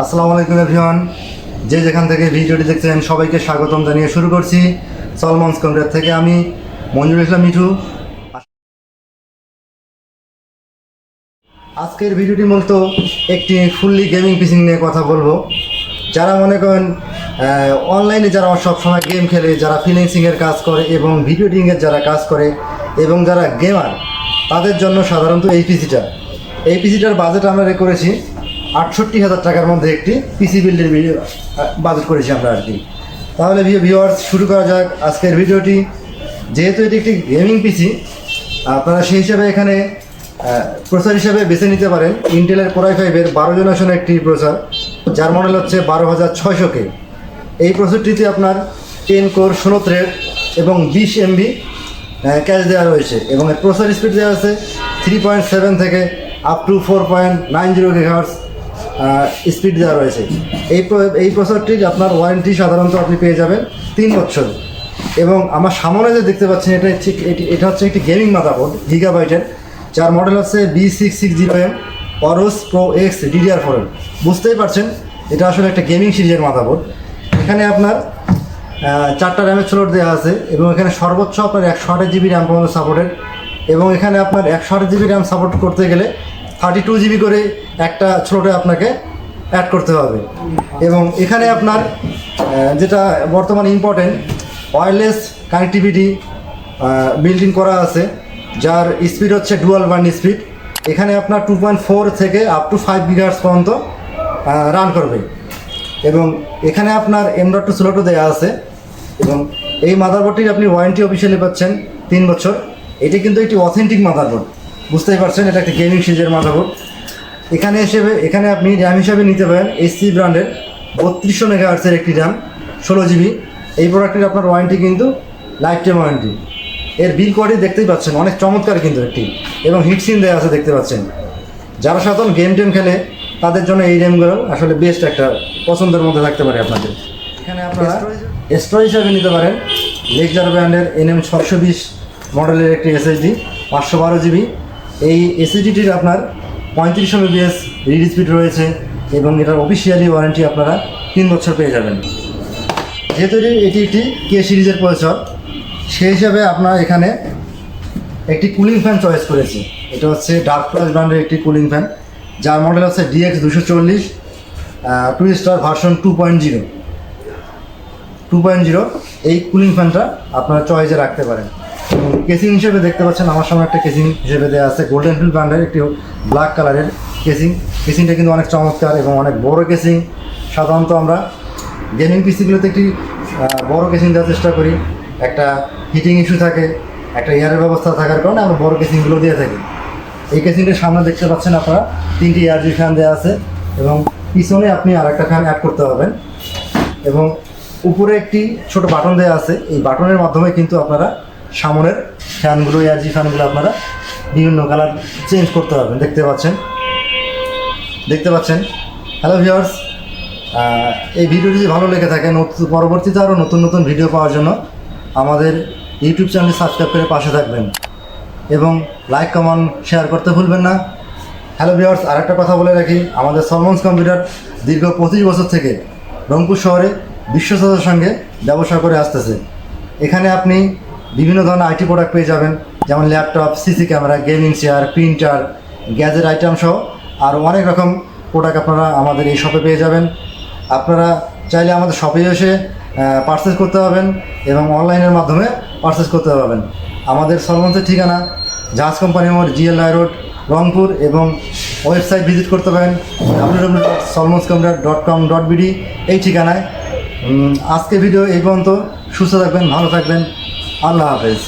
আসসালামু আলাইকুম যে যেখান থেকে ভিডিওটি দেখছেন, সবাইকে স্বাগতম জানিয়ে শুরু করছি সলমন্স কমরেড থেকে আমি মঞ্জুর ইসলাম মিঠু। আজকের ভিডিওটি মূলত একটি ফুললি গেমিং পিসিং নিয়ে কথা বলব। যারা মনে করেন অনলাইনে যারা সবসময় গেম খেলে, যারা ফ্রিল্যান্সিংয়ের কাজ করে এবং ভিডিও এডিটিংয়ের যারা কাজ করে এবং যারা গেমার, তাদের জন্য সাধারণত এই পিসিটা। এই পিসিটার বাজেট আমরা রে করেছি আটষট্টি হাজার টাকার মধ্যে একটি পিসি বিল্ডের ভিডিও বাজেট করেছি আমরা আর কি। তাহলে ভিউয়ার্স শুরু করা যাক আজকের ভিডিওটি। যেহেতু এটি একটি গেমিং পিসি আপনারা সেই হিসাবে এখানে প্রসার হিসাবে বেছে নিতে পারেন। ইন্টেলের কোরাই ফাইভের বারো জেনারেশনের একটি প্রসার যার মডেল হচ্ছে বারো হাজার ছয়শো কে এই প্রসেসরটিতে আপনার টেন কোর ষোলো থ্রেড এবং বিশ এমবি ক্যাশ দেওয়া রয়েছে। এবং এর প্রসার স্পিড দেওয়া আছে থ্রি পয়েন্ট সেভেন থেকে up to four point nine zero gigahertz speed দেওয়া রয়েছে। এই এই প্রসেসরটির আপনার ওয়ারেন্টি সাধারণত আপনি পেয়ে যাবেন তিন বছর। এবং আমার সামনে যে দেখতে পাচ্ছেন, এটা হচ্ছে এটি- এটা হচ্ছে একটি গেমিং মাদাবোর্ড গিগাবাইটের যার মডেল হচ্ছে B six six zero M Aorus pro X DDR four বুঝতেই পারছেন, এটা আসলে একটা গেমিং সিরিজের মাদাবোর্ড এখানে আপনার চারটা র্যামের স্লট দেওয়া আছে, এবং এখানে সর্বোচ্চ আপনার একশো আঠাশ জিবি র্যাম পর্যন্ত সাপোর্টেড এবং এখানে আপনার একশো আঠাশ জিবি র্যাম সাপোর্ট করতে গেলে থার্টি টু জিবি করে একটা ছোটো আপনাকে অ্যাড করতে হবে। এবং এখানে আপনার যেটা বর্তমানে ইম্পর্টেন্ট ওয়্যারলেস কানেক্টিভিটি বিল্ডিং করা আছে, যার স্পিড হচ্ছে ডুয়াল বান্ড স্পিড এখানে আপনার টু পয়েন্ট ফোর থেকে আপ টু ফাইভ বিঘার্স পর্যন্ত রান করবে। এবং এখানে আপনার এম ডট টু স্লোটও দেওয়া আছে। এবং এই মাদারবোর্ডটির আপনি ওয়ারেন্টি অফিসিয়ালি পাচ্ছেন তিন বছর। এটি কিন্তু একটি অথেন্টিক মাদারবোর্ড বুঝতেই পারছেন এটা একটা গেমিং সিরিজের মাদারবোর্ড। এখানে হিসেবে এখানে আপনি র্যাম হিসাবে নিতে পারেন এসসি ব্র্যান্ডের বত্রিশশো মেগাহার্সের একটি র্যাম ষোলো জিবি এই প্রোডাক্টের আপনার ওয়ারেন্টি কিন্তু লাইফ টাইম ওয়ারেন্টি এর বিল কোয়ালিটি দেখতেই পাচ্ছেন অনেক চমৎকার কিন্তু একটি। এবং হিটসিন দেওয়া আছে দেখতে পাচ্ছেন। যারা সাধারণ গেম টেম খেলে তাদের জন্য এই র্যামগুলো আসলে বেস্ট একটা পছন্দের মধ্যে থাকতে পারে আপনাদের। এখানে আপনারা স্টোরেজ হিসাবে নিতে পারেন। লেকজার ব্র্যান্ডের এনএম ছশো বিশ মডেলের একটি এসএসডি পাঁচশো বারো জিবি এই এসিডিটির আপনার পঁয়ত্রিশশো এমবিএস রিড স্পিড রয়েছে এবং এটার অফিসিয়ালি ওয়ারেন্টি আপনারা তিন বছর পেয়ে যাবেন। যেহেতু এটি- একটি কে সিরিজের প্রসেসর সেই হিসাবে আপনার এখানে একটি কুলিং ফ্যান চয়েস করেছি। এটা হচ্ছে ডার্ক প্লাস ব্র্যান্ডের একটি কুলিং ফ্যান যার মডেল হচ্ছে ডিএক্স দুশো চল্লিশ two star version two point zero two point zero এই কুলিং ফ্যানটা আপনারা চয়েসে রাখতে পারেন। কেসিং হিসেবে দেখতে পাচ্ছেন, আমার সামনে একটা কেসিং হিসেবে দেওয়া আছে। গোল্ডেন ফিল ব্র্যান্ডের একটি ব্ল্যাক কালারের কেসিং কেসিংটা কিন্তু অনেক চমৎকার এবং অনেক বড় কেসিং সাধারণত আমরা গেমিং পিসিগুলোতে একটি বড় কেসিং দেওয়ার চেষ্টা করি। একটা হিটিং ইস্যু থাকে, একটা এয়ারের ব্যবস্থা থাকার কারণে আমরা বড় কেসিংগুলো দিয়ে থাকি। এই কেসিংটার সামনে দেখতে পাচ্ছেন আপনারা, তিনটি এয়ারজি ফ্যান দেওয়া আছে এবং পিছনে আপনি আর একটা ফ্যান অ্যাড করতে পারবেন। এবং উপরে একটি ছোট বাটন দেওয়া আছে। এই বাটনের মাধ্যমে কিন্তু আপনারা সামনের ফ্যানগুলো এয়ারজি ফ্যানগুলো আপনারা বিভিন্ন কালার চেঞ্জ করতে পারবেন। দেখতে পাচ্ছেন? দেখতে পাচ্ছেন? হ্যালো ভিউয়ার্স এই ভিডিওটি যদি ভালো লেগে থাকে, নতুন, পরবর্তীতে আরও নতুন নতুন ভিডিও পাওয়ার জন্য আমাদের ইউটিউব চ্যানেল সাবস্ক্রাইব করে পাশে থাকবেন এবং লাইক কমেন্ট শেয়ার করতে ভুলবেন না। হ্যালো ভিউয়ার্স আরেকটা কথা বলে রাখি, আমাদের সলমন্স কম্পিউটার দীর্ঘ পঁচিশ বছর থেকে রংপুর শহরে বিশ্বস্ততার সঙ্গে ব্যবসা করে আসতেছে। এখানে আপনি বিভিন্ন ধরনের আইটি প্রোডাক্ট পেয়ে যাবেন, যেমন laptop CC camera gaming chair printer gadget item সহ আর অনেক রকম প্রোডাক্ট আপনারা আমাদের এই শপে পেয়ে যাবেন। আপনারা চাইলে আমাদের শপে এসে পারচেস করতে পারবেন এবং অনলাইনের মাধ্যমে পারচেস করতে পারবেন। আমাদের সলমন্সের ঠিকানা জাহাজ কোম্পানি মোড় জিএলআই রোড, রংপুর এবং ওয়েবসাইট ভিজিট করতে পারেন ডাব্লিউ এই ঠিকানায়। আজকে ভিডিও এই পর্যন্ত। সুস্থ থাকবেন, ভালো থাকবেন। আল্লাহ হাফেজ।